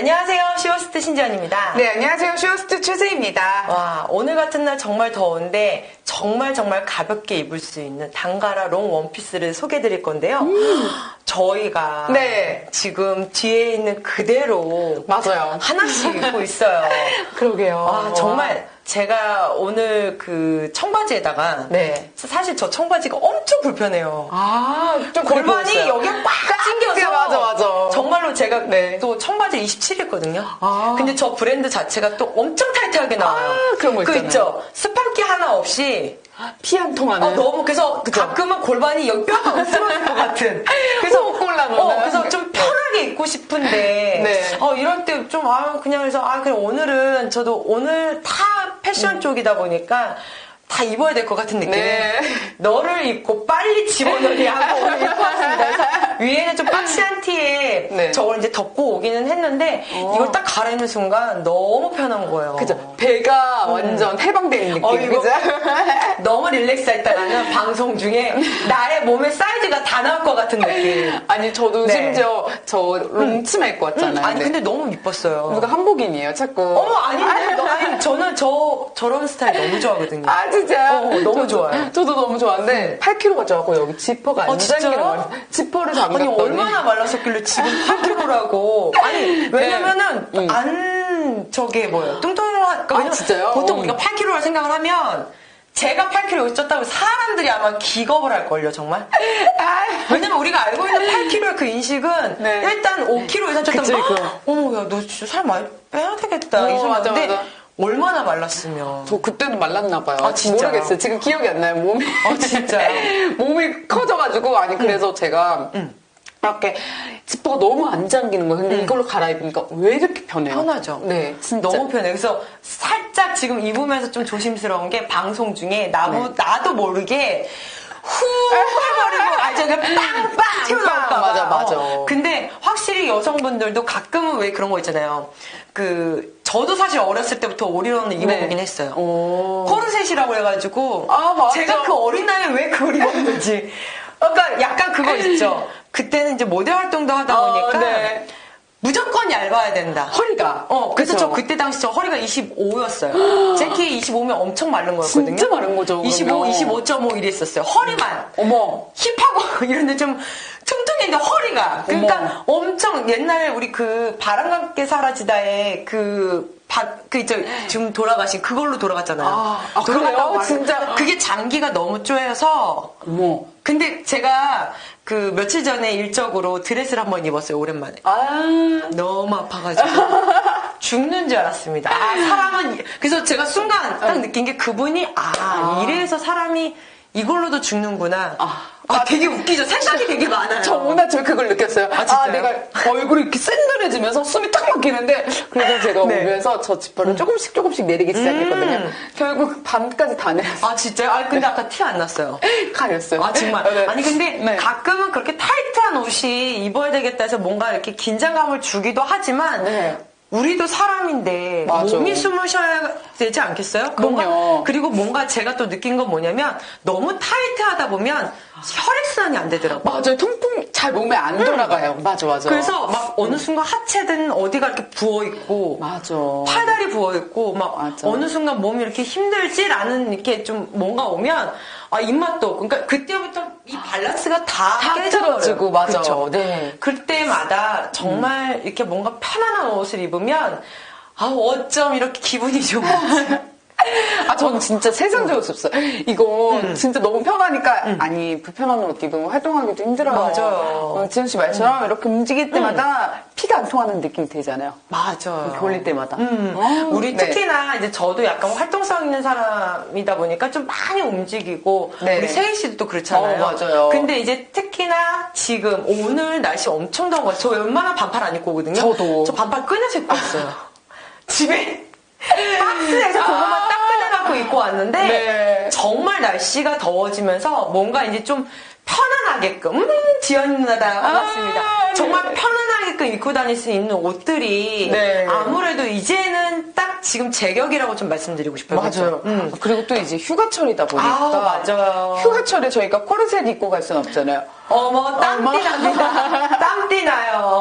안녕하세요. 시오스트 신지연입니다. 네, 안녕하세요. 쇼스트 최세입니다. 와, 오늘 같은 날 정말 더운데 정말 정말 가볍게 입을 수 있는 단가라 롱 원피스를 소개해 드릴 건데요. 저희가 네. 지금 뒤에 있는 그대로 맞아요. 하나씩 입고 있어요. 그러게요. 와, 정말 제가 오늘 그 청바지에다가 네. 사실 저 청바지가 엄청 불편해요. 아, 좀 골반이. 여기 제가 네. 또 청바지 27했거든요. 아. 근데 저 브랜드 자체가 또 엄청 타이트하게 나와요. 아, 그런 거그 있잖아요. 있죠. 스판기 하나 없이 피 한 통하는. 어, 너무 그래서 그죠? 가끔은 골반이 여기 뼈가 쓰러질 것 같은. 그래서 꼭 골라놓는. 어, 그래서 좀 편하게 입고 싶은데 네. 어, 이럴 때 좀 아, 그냥 그래서 아 그냥 오늘은 저도 오늘 다 패션 쪽이다 보니까 다 입어야 될 것 같은 느낌에 네. 너를 입고 빨리 집어넣기 하고 오늘 입고 왔습니다. 그래서 위에는 좀 박시한 티에 네. 어. 저걸 이제 덮고 오기는 했는데 이걸 딱 갈아입는 순간 너무 편한 거예요. 그죠. 배가 완전 해방되는 느낌. 어, 이거- 그죠? 너무 릴렉스 했다가는 방송 중에 나의 몸의 사이즈가 다 나올 것 같은 느낌. 아니, 저도 네. 심지어 저 롱치마 입고 왔잖아요. 아니 네. 근데 너무 이뻤어요. 누가 한복이네요, 자꾸. 어머 아닌데 너, 아니 저는 저 저런 스타일 너무 좋아하거든요. 아, 진짜요? 어, 너무 저도- 좋아요. 저도 너무 좋아하는데, 8kg가 져갖고 여기 지퍼가 어, 안 진짜요? 잠기는 거예요. 지퍼를 아니 잠갔더니. 얼마나 말랐었길래 지금 8kg라고. 아니 왜냐면은 네. 음. 안 저게 뭐예요 뚱뚱한. 아, 진짜요? 보통 어. 우리가 8kg를 생각을 하면. 제가 8kg 여기 쪘다고 사람들이 아마 기겁을 할걸요, 정말? 아, 왜냐면 우리가 알고 있는 8kg의 그 인식은 네. 일단 5kg 이상. 헉, 어머 야 너 진짜 살 많이 빼야 되겠다 어, 이 맞아, 맞아. 얼마나 말랐으면 저 그때도 말랐나 봐요. 아, 진짜요? 모르겠어요. 지금 기억이 안 나요. 몸이. 아, 진짜요? 몸이 커져가지고 아니 그래서 제가 이렇게 지퍼가 너무 안 잠기는 거예요. 근데 이걸로 갈아입으니까 왜 이렇게 편해요? 편하죠. 네, 진짜. 너무 편해. 그래서 살짝 지금 입으면서 좀 조심스러운 게 방송 중에 나도 나도 모르게 후 해버리고 아 저기 빵빵 튀어나올까 봐. 맞아, 맞아. 어. 근데 확실히 여성분들도 가끔은 왜 그런 거 있잖아요. 그 저도 사실 어렸을 때부터 입어보긴 네. 했어요. 오. 코르셋이라고 해가지고 아. 제가 그 어린 나이에 왜 그걸 입었는지 그러니까 약간 그거 있죠. 그때는 이제 모델 활동도 하다 어, 보니까 네. 무조건 얇아야 된다. 허리가. 어, 그래서 그죠? 저 그때 당시 저 허리가 25였어요. 제 키 25면 엄청 마른 거였거든요. 진짜 마른 거죠, 25, 그러면. 25.5 이랬었어요. 허리만. 어머. 힙하고 이런데 좀 퉁퉁했는데 허리가. 그러니까 엄청 옛날에 우리 그 바람과 함께 사라지다의 그 박, 그, 있죠. 지금 돌아가신 그걸로 돌아갔잖아요. 아, 아, 그래요? 말- 진짜? 그게 장기가 너무 쪼여서 어머. 근데 제가 그 며칠 전에 일적으로 드레스를 한번 입었어요, 오랜만에. 아. 너무 아파가지고 죽는 줄 알았습니다. 아 사람은 이- 그래서 제가 순간 딱 느낀 게 그분이 아, 아. 이래서 사람이 이걸로도 죽는구나. 아. 아, 되게 웃기죠. 생각이 되게 많아요. 저 오늘 저 그걸 느꼈어요. 아, 진짜요? 내가 얼굴이 이렇게 쎄늘해지면서 숨이 탁 막히는데 그래서 제가 네. 오면서 저 지퍼를 조금씩 조금씩 내리기 시작했거든요. 음. 결국 밤까지 다 내렸어요. 아 진짜요? 아 근데 아까 티 안 났어요. 가렸어요. 아 정말. 네. 아니 근데 네. 가끔은 그렇게 타이트한 옷이 입어야 되겠다 해서 뭔가 이렇게 긴장감을 주기도 하지만 네. 우리도 사람인데 맞아. 몸이 숨을 쉬어야 되지 않겠어요? 그럼요. 뭔가- 그리고 뭔가 제가 또 느낀 건 뭐냐면 너무 타이트하다 보면 혈액순환이 안 되더라고요. 맞아요. 통풍 잘 몸에 안 돌아가요. 맞아, 맞아. 그래서 막 어느 순간 하체든 어디가 이렇게 부어 있고 맞아. 팔다리 부어 있고 막 맞아. 어느 순간 몸이 이렇게 힘들지라는 이렇게 좀 뭔가 오면 아 입맛도 그러니까 그때부터 이 밸런스가 다, 다. 틀어지고, 맞아. 그쵸? 네. 그때마다 정말 이렇게 뭔가 편안한 옷을 입으면 아 어쩜 이렇게 기분이 좋은지 아, 저는 진짜 세상 좋을 수 없어요. 이거 음. 진짜 너무 편하니까, 아니, 불편한 옷 입으면 활동하기도 힘들어요. 맞아요. 어, 지현 씨 말처럼 이렇게 움직일 때마다 피가 안 통하는 느낌이 들잖아요. 맞아요. 올릴 때마다. 음, 어, 우리 네. 특히나 이제 저도 약간 활동성 있는 사람이다 보니까 좀 많이 움직이고 네. 우리 세희 씨도 또 그렇잖아요. 어, 맞아요. 근데 이제 특히나 지금 오늘 날씨 엄청 더운 거예요. 저 웬만한 반팔 안 입고 오거든요. 저도. 저 반팔 끊어서 입고 왔어요. 집에 박스에서 그것만 딱 꺼내갖고 입고 왔는데 네. 정말 날씨가 더워지면서 뭔가 이제 좀 편안하게끔 음 지연 누나다 반갑습니다. 아, 정말 네. 편안 하게끔 입고 다닐 수 있는 옷들이 네. 아무래도 이제는 딱 지금 제격이라고 좀 말씀드리고 싶어요. 맞아요. 그렇죠? 음. 그리고 또 이제 휴가철이다 보니까. 아, 맞아요. 휴가철에 저희가 코르셋 입고 갈순 없잖아요. 어머 땀띠 납니다. 땀띠 나요.